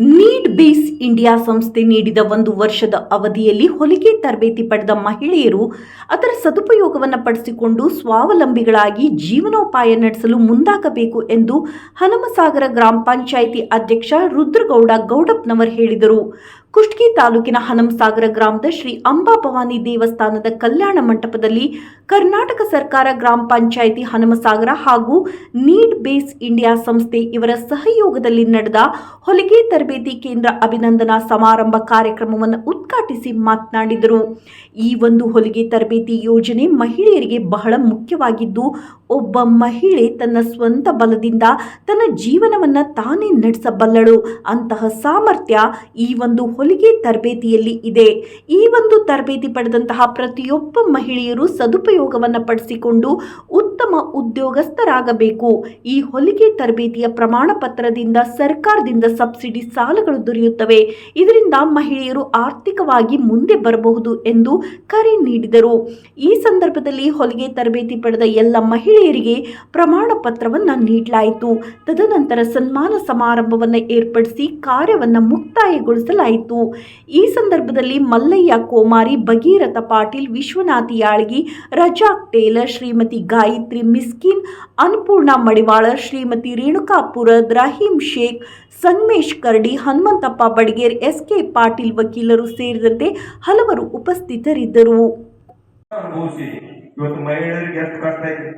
Need base India ಸಂಸ್ಥೆ ನೀಡಿದ ಒಂದು ವರ್ಷದ ಅವಧಿಯಲ್ಲಿ ಹೊಲಿಗೆ ತರಬೇತಿ ಪಡೆದ ಮಹಿಳೆಯರು ಅದರ ಸದುಪಯೋಗವನ್ನು ಪಡಿಸಿಕೊಂಡು ಸ್ವಾವಲಂಬಿಗಳಾಗಿ ಜೀವನೋಪಾಯ ನಡೆಸಲು ಮುಂದಾಗಬೇಕು ಎಂದು ಹನುಮಸಾಗರ ಗ್ರಾಮ ಪಂಚಾಯಿತಿ ಅಧ್ಯಕ್ಷ ರುದ್ರಗೌಡ ಗೌಡಪ್ಪನವರ್ ಹೇಳಿದರು. ಕುಷ್ಟಗಿ ತಾಲೂಕಿನ ಹನಂಸಾಗರ ಗ್ರಾಮದ ಶ್ರೀ ಅಂಬಾ ಭವಾನಿ ದೇವಸ್ಥಾನದ ಕಲ್ಯಾಣ ಮಂಟಪದಲ್ಲಿ ಕರ್ನಾಟಕ ಸರ್ಕಾರ ಗ್ರಾಮ ಪಂಚಾಯಿತಿ ಹನುಮಸಾಗರ ಹಾಗೂ ನೀಡ್ ಬೇಸ್ ಇಂಡಿಯಾ ಸಂಸ್ಥೆ ಇವರ ಸಹಯೋಗದಲ್ಲಿ ನಡೆದ ಹೊಲಿಗೆ ತರಬೇತಿ ಕೇಂದ್ರ ಅಭಿನಂದನಾ ಸಮಾರಂಭ ಕಾರ್ಯಕ್ರಮವನ್ನು ಉದ್ಘಾಟಿಸಿ ಮಾತನಾಡಿದರು. ಈ ಒಂದು ಹೊಲಿಗೆ ತರಬೇತಿ ಯೋಜನೆ ಮಹಿಳೆಯರಿಗೆ ಬಹಳ ಮುಖ್ಯವಾಗಿದ್ದು ಒಬ್ಬ ಮಹಿಳೆ ತನ್ನ ಸ್ವಂತ ಬಲದಿಂದ ತನ್ನ ಜೀವನವನ್ನು ತಾನೇ ನಡೆಸಬಲ್ಲಳು. ಅಂತಹ ಸಾಮರ್ಥ್ಯ ಈ ಒಂದು ಹೊಲಿಗೆ ತರಬೇತಿಯಲ್ಲಿ ಇದೆ. ಈ ಒಂದು ತರಬೇತಿ ಪಡೆದಂತಹ ಪ್ರತಿಯೊಬ್ಬ ಮಹಿಳೆಯರು ಸದುಪಯೋಗವನ್ನು ಪಡಿಸಿಕೊಂಡು ಉತ್ತಮ ಉದ್ಯೋಗಸ್ಥರಾಗಬೇಕು. ಈ ಹೊಲಿಗೆ ತರಬೇತಿಯ ಪ್ರಮಾಣ ಪತ್ರದಿಂದ ಸರ್ಕಾರದಿಂದ ಸಬ್ಸಿಡಿ ಸಾಲಗಳು ದೊರೆಯುತ್ತವೆ. ಇದರಿಂದ ಮಹಿಳೆಯರು ಆರ್ಥಿಕವಾಗಿ ಮುಂದೆ ಬರಬಹುದು ಎಂದು ಕರೆ ನೀಡಿದರು. ಈ ಸಂದರ್ಭದಲ್ಲಿ ಹೊಲಿಗೆ ತರಬೇತಿ ಪಡೆದ ಎಲ್ಲ ಮಹಿಳೆಯರಿಗೆ ಪ್ರಮಾಣ ಪತ್ರವನ್ನು ನೀಡಲಾಯಿತು. ತದನಂತರ ಸನ್ಮಾನ ಸಮಾರಂಭವನ್ನು ಏರ್ಪಡಿಸಿ ಕಾರ್ಯವನ್ನು ಮುಕ್ತಾಯಗೊಳಿಸಲಾಯಿತು. ಈ ಸಂದರ್ಭದಲ್ಲಿ Mallayya Komari, Bhagiratha Patil, Vishwanatha Yalgi, Razak Taylor, Shrimati Gayatri Miskin, Annapurna Madivala, Shrimati Renukapura Rahim Sheikh, Sangamesh Karadi, Hanumanthappa Badiger S K Patil ವಕೀಲರು ಸೇರಿದಂತೆ ಹಲವರು ಉಪಸ್ಥಿತರಿದ್ದರು ಅನುಭವಿಸಿ ಇವತ್ತು ಮಹಿಳೆಯರಿಗೆ ಎಷ್ಟು ಕಷ್ಟ ಐತಿ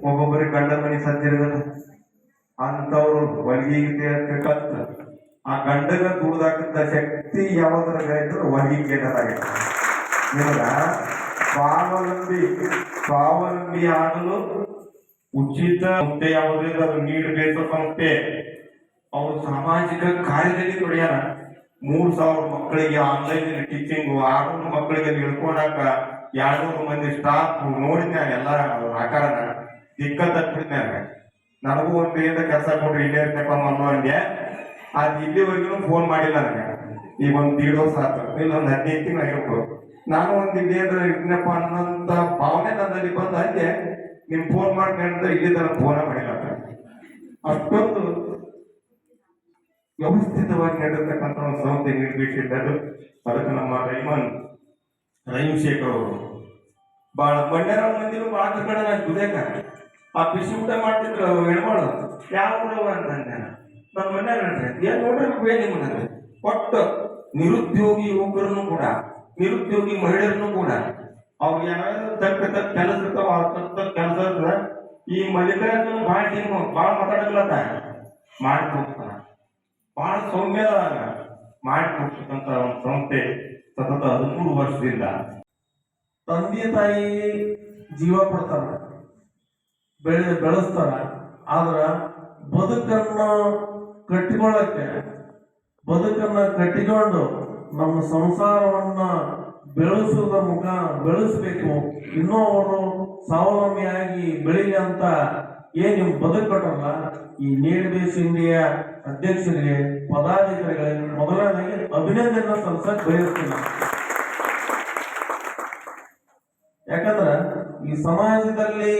ಒಬ್ಬೊಬ್ಬರಿಗೆ ಗಂಡ ಮನೆ ಸಜ್ಜಿರೋದಲ್ಲ ಅಂತವ್ರು ಹೊಲಿಗೆ ಕತ್ತ ಆ ಗಂಡಗ ದುಡ್ದಾಕಂತ ಶಕ್ತಿ ಯಾವ್ದ್ರ ಇದ್ರೆ ಹೊಲಿಗೆ ಕೇಂದ್ರದಾಗಿದೆ ನಿಮಗ ಸ್ವಾವಲಂಬಿ ಸ್ವಾವಲಂಬಿ ಆಗಲು ಉಚಿತ ಸಂಸ್ಥೆ ಯಾವುದಿಲ್ಲ ಅದು ನೀಡಬೇಕು ಸಂಸ್ಥೆ. ಅವರು ಸಾಮಾಜಿಕ ಕಾರ್ಯದಲ್ಲಿ ತೊಡೆಯಾರ ಮೂರ್ ಸಾವಿರ ಮಕ್ಕಳಿಗೆ ಆನ್ಲೈನ್ ಟೀಚಿಂಗ್ ಆರ್ನೂರು ಮಕ್ಕಳಿಗೆ ನಿಳ್ಕೊಳಕ ಎರಡ್ನೂರು ಮಂದಿ ಸ್ಟಾಫ್ ನೋಡಿದ್ನ ಎಲ್ಲ ಆಕಾರ ದಿಕ್ಕ ತಪ್ಪಿದ್ನಾಗ ನನಗೂ ಒಂದು ಏನ ಕೆಲಸ ಕೊಟ್ರಿ, ಇಲ್ಲೇ ಇರ್ತಪ್ಪ ಅನ್ನೋ ಹಂಗೆ ಅದ್ ಇಲ್ಲಿವರೆಗೂ ಫೋನ್ ಮಾಡಿಲ್ಲ ನನಗೆ. ಈಗ ಒಂದು ದೀಡ್ ವರ್ಷ ಆತು. ಇಲ್ಲ, ಒಂದ್ ಹದಿನೈದು ತಿಂಗಳು ಆಗಿರ್ಬೋದು. ನಾನು ಒಂದ್ ಇಲ್ಲಿ ಏನಾರ ಇರ್ತೀನಪ್ಪ ಅನ್ನೋಂತ ಭಾವನೆ ನನ್ನಲ್ಲಿ ಬಂದ ಹಂಗೆ ನಿಮ್ ಫೋನ್ ಮಾಡ್ಕೊಂಡ್ರೆ ಇಲ್ಲಿ ತನಕ ಫೋನ ಮಾಡಿಲ್ಲ ಅಷ್ಟೊಂದು ವ್ಯವಸ್ಥಿತವಾಗಿ ನಡೆದತಕ್ಕಂಥ ಒಂದು ಸಂಸ್ಥೆ ನಿರ್ಮಿಸಿದ್ದು ಅದಕ್ಕೆ ನಮ್ಮ ರೈಮನ್ ರೈಮ್ ಶೇಖರ್ ಅವರು. ಬಹಳ ಬಂಡಾರ ಮಂದಿರು ಬಹಳ ಕಡೆ ದುದೇಕ ಆ ಬಿಸಿ ಊಟ ಮಾಡ್ತಿದ್ರು ಹೆಣ್ಮಳು ಯಾವ ಊರವ ಅಂತಂದೆ. ನಮ್ಮ ಮನೆ ಏನ್ ನೋಡ್ರಿ ಬೇಲಿ ಮನೆ ಒಟ್ಟು ನಿರುದ್ಯೋಗಿ ಯುವಕರನ್ನು ಕೂಡ, ನಿರುದ್ಯೋಗಿ ಮಹಿಳೆಯರನ್ನು ಕೂಡ, ಅವ್ರು ಯಾವ್ಯಾವ ತಕ್ಕ ತಕ್ಕ ಕೆಲಸ ಇರ್ತಾವ ಅವ್ರ ತಕ್ಕ ತಕ್ಕ ಕೆಲಸ ಇರ್ತದೆ. ಈ ಮಲ್ಲಿಕಾರ್ಜುನ ಭಾಳ ಟೀಮ್, ಭಾಳ ಮಾತಾಡಲ್ಲ ಮಾಡಿ ಹೋಗ್ತಾನ ಭಾಳ ಸೌಮ್ಯ ಮಾಡಿ ಕೊಡ್ತಕ್ಕಂತ ಒಂದು ಸಂಸ್ಥೆ ಸತತ ಹದಿಮೂರು ವರ್ಷದಿಂದ ತಂದೆ ತಾಯಿ ಜೀವ ಕೊಡ್ತಾರ ಬೆಳೆ ಬೆಳೆಸ್ತಾರ. ಆದ್ರೆ ಬದುಕನ್ನು ಕಟ್ಟಿಕೊಳ್ಳಕ್ಕೆ, ಬದುಕನ್ನ ಕಟ್ಟಿಕೊಂಡು ನಮ್ಮ ಸಂಸಾರವನ್ನ ಬೆಳೆಸುವುದರ ಮುಖ ಬೆಳೆಸಬೇಕು. ಇನ್ನೂ ಅವರು ಸ್ವಾವಲಂಬಿಯಾಗಿ ಬೆಳೀಲಿ ಅಂತ ಏನು ನಿಮ್ ಬದುಕು ಕಟ್ಟಲ್ಲ ಈ ನೀಡ್ ಬೇಸ್ ಇಂಡಿಯಾ ಅಧ್ಯಕ್ಷರಿಗೆ, ಪದಾಧಿಕಾರಿಗಳಿಗೆ ಮೊದಲನೇದಾಗಿ ಅಭಿನಂದನೆ ಸಲ್ಲಿಸಕ್ ಬಯಸ್ತೀನಿ. ಯಾಕಂದ್ರ ಈ ಸಮಾಜದಲ್ಲಿ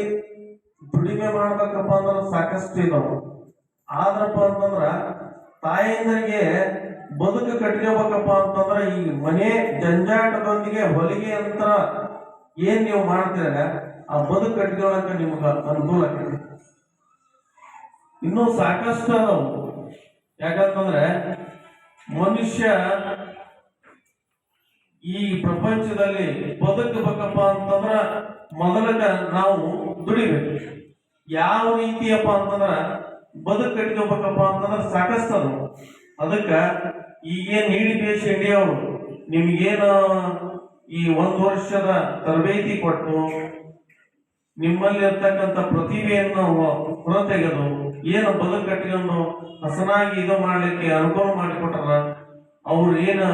ದುಡಿಮೆ ಮಾಡ್ಬೇಕಪ್ಪ ಅಂದ್ರೆ ಸಾಕಷ್ಟು ನಾವು ಆದ್ರಪ್ಪ ಅಂತಂದ್ರ ತಾಯಂದರಿಗೆ ಬದುಕು ಕಟ್ಕೋಬೇಕಪ್ಪ ಅಂತಂದ್ರ ಈ ಮನೆ ಜಂಜಾಟದೊಂದಿಗೆ ಹೊಲಿಗೆ ಅಂತ ಏನ್ ನೀವು ಮಾಡ್ತೀರ ಆ ಬದುಕು ಕಟ್ಕೊಳಕ ನಿಮ್ಗ ಅನುಕೂಲ ಆಗ್ತದೆ ಇನ್ನೂ ಸಾಕಷ್ಟು ಅದಾವು. ಯಾಕಂತಂದ್ರೆ ಮನುಷ್ಯ ಈ ಪ್ರಪಂಚದಲ್ಲಿ ಬದುಕಬೇಕಪ್ಪ ಅಂತಂದ್ರ ಮೊದಲಕ ನಾವು ದುಡಿಬೇಕು. ಯಾವ ರೀತಿಯಪ್ಪ ಅಂತಂದ್ರ ಬದುಕು ಕಟ್ಕೋಬೇಕಪ್ಪ ಅಂತಂದ್ರ ಸಾಕಷ್ಟು ಅದು. ಅದಕ್ಕ ಈಗೇನ್ ಹೇಳಿ ದೇಶ ಇಂಡಿಯಾ ಅವರು? ನಿಮ್ಗೇನು ಈ ಒಂದು ವರ್ಷದ ತರಬೇತಿ ಕೊಟ್ಟು ನಿಮ್ಮಲ್ಲಿ ಇರ್ತಕ್ಕಂಥ ಪ್ರತಿಭೆಯನ್ನು ಹೊರತೆಗೆದು ಏನು ಬದುಕು ಕಟ್ಟಿಕೊಂಡು ಹಸನಾಗಿ ಇದು ಮಾಡ್ಲಿಕ್ಕೆ ಅನುಕೂಲ ಮಾಡಿಕೊಟ್ರ ಅವ್ರು ಏನು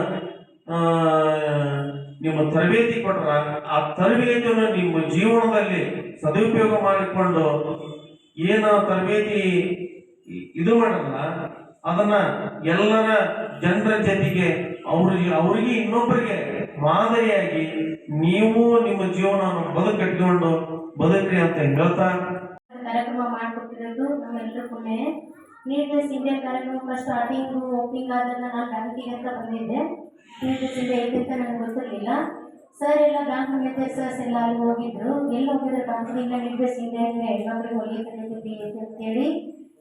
ನಿಮ್ಮ ತರಬೇತಿ ಕೊಟ್ರ ಆ ತರಬೇತಿಯನ್ನು ನಿಮ್ಮ ಜೀವನದಲ್ಲಿ ಸದುಪಯೋಗ ಮಾಡಿಕೊಂಡು ಏನು ತರಬೇತಿ ಇದು ಮಾಡಲ್ಲ, ಅದನ್ನ ಎಲ್ಲರ ಜನರ ಜೊತೆಗೆ ಅವ್ರಿಗೆ, ಅವರಿಗೆ ಇನ್ನೊಬ್ಬರಿಗೆ ಮಾದರಿಯಾಗಿ ನೀವು ನಿಮ್ಮ ಜೀವನವನ್ನು ಬದುಕು ಕಟ್ಟಿಕೊಂಡು ಬದುಕ್ರಿ ಅಂತ ಹೇಳ್ತಾ ಕಾರ್ಯಕ್ರಮ ಮಾಡಿಕೊಟ್ಟಿರೋದು ನೀಟ್ನೆಸ್ ಇಂಡಿಯಾ ಕಾರ್ಯಕ್ರಮ ಸ್ಟಾರ್ಟಿಂಗು ಓಪನಿಂಗ್ ಆದಾಗ ನಾನು ಬ್ಯಾಂಕಿಗೆ ಅಂತ ಬಂದಿದ್ದೆ. ನೀಟ್ನೆಸ್ ಇಂಡಿಯಾ ಐತೆ ಅಂತ ನನಗೆ ಗೊತ್ತಿರಲಿಲ್ಲ. ಸರ್ ಎಲ್ಲ ಬ್ಯಾಂಕ್ ಮ್ಯಾನೇಜರ್ಸ್ ಎಲ್ಲ ಅಲ್ಲಿ ಹೋಗಿದ್ರು. ಎಲ್ಲಿ ಹೋಗಿದ್ರು ಕಂಪ್ನಿಯಿಂದ ನೀಟ್ನೆಸ್ ಇಂಡಿಯಾ ಹೆಣ್ಮಕ್ಳಿಗೆ ಅಂತ ಅಂತೇಳಿ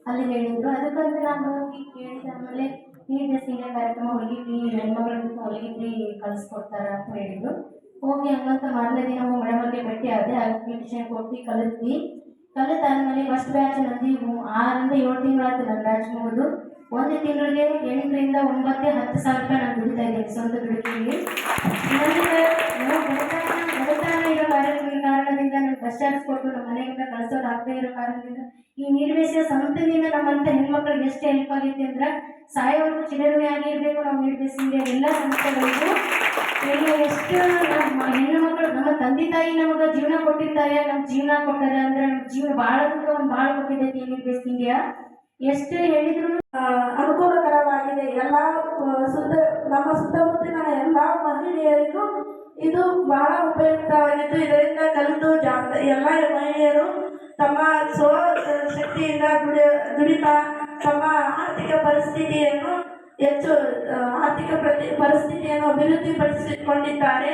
ಅಲ್ಲಿ ಹೇಳಿದ್ರು. ಅದಕ್ಕಂತ ನಾನು ಹೋಗಿ ಕೇಳಿದ ಆಮೇಲೆ ನೀಟ್ನೆಸ್ ಇಂಡಿಯಾ ಕಾರ್ಯಕ್ರಮ ಹೊಲಿದ್ವಿ ಹೆಣ್ಮಕ್ಳಿಗೆ ಹೊಲಿದ್ವಿ ಕಲಿಸ್ಕೊಡ್ತಾರ ಅಂತ ಹೇಳಿದ್ರು. ಹೋಗಿ ಹಂಗಂತ ಮಾರನೇ ದಿನ ಹೋಗಿ ಮೇಡಮಲ್ಲಿ ಭೇಟಿ ಆದೆ. ಅಪ್ಲಿಕೇಶನ್ ಕೊಟ್ಟು ಕಲಿತ್ವಿ ಕಲಿತಾದ್ಮೇಲೆ ಫಸ್ಟ್ ಬ್ಯಾಚ್ ನಂದಿ ಆರರಿಂದ ಏಳು ತಿಂಗಳಾಯ್ತು ನನ್ನ ಬ್ಯಾಚ್ ಮುಗಿದು. ಒಂದು ತಿಂಗಳಿಗೆ ಎಂಟರಿಂದ ಒಂಬತ್ತು ಹತ್ತು ಸಾವಿರ ರೂಪಾಯಿ ನಾನು ದುಡಿತಾ ಇದ್ದೀನಿ ಕೊಟ್ಟು ನಮ್ಮ ಮನೆಯಿಂದ ಕಳ್ಸೋದು ಆಗದೆ ಇರೋ ಕಾರಣದಿಂದ ಈ ನಿರ್ವೇಶ ಸಂಸ್ಥೆಯಿಂದ ನಮ್ಮಂತ ಹೆಣ್ಮಕ್ಳಿಗೆ ಎಷ್ಟು ಹೆಲ್ಪ್ ಆಗೈತೆ ಅಂದ್ರೆ ಸಾಯೋವರೆಗೂ ಚಿರಋಣಿ ಆಗಿರ್ಬೇಕು ನಾವು ನಿರ್ದೇಶಿಸಿದ ಎಲ್ಲ ಸಂಸ್ಥೆಗಳಿಗೂ. ಎಲ್ಲ ಎಷ್ಟು ನಮ್ಮ ಹೆಣ್ಣು ಮಕ್ಕಳು ನಮ್ಮ ತಂದೆ ತಾಯಿ ನಮಗ ಜೀವನ ಕೊಟ್ಟಿರ್ತಾರೆ ನಮ್ಮ ಜೀವನ ಕೊಟ್ಟಾರೆ ಅಂದ್ರೆ ನಮ್ಮ ಜೀವನ ಭಾಳ ಒಂದು ಭಾಳ ಕೊಟ್ಟಿದ್ದೈತಿ ನಿರ್ದೇಶ್ ಇಂಡಿಯಾ ಎಷ್ಟು ಹೇಳಿದ್ರು ಅನುಕೂಲಕರವಾಗಿದೆ. ಎಲ್ಲ ಸುತ್ತ ನಮ್ಮ ಸುತ್ತಮುತ್ತಲಿನ ಎಲ್ಲ ಮಹಿಳೆಯರಿಗೂ ಇದು ಬಹಳ ಉಪಯುಕ್ತವಾಗಿದ್ದು, ಇದರಿಂದ ಕಲಿತು ಜಾಸ್ತಿ, ಎಲ್ಲ ಮಹಿಳೆಯರು ತಮ್ಮ ಸ್ವ ಶಕ್ತಿಯಿಂದ ದುಡಿ, ದುಡಿತಾ, ತಮ್ಮ ಆರ್ಥಿಕ ಪರಿಸ್ಥಿತಿಯನ್ನು ಹೆಚ್ಚು ಆರ್ಥಿಕ ಪ್ರತಿ, ಪರಿಸ್ಥಿತಿಯನ್ನು ಅಭಿವೃದ್ಧಿಪಡಿಸಿಕೊಂಡಿದ್ದಾರೆ.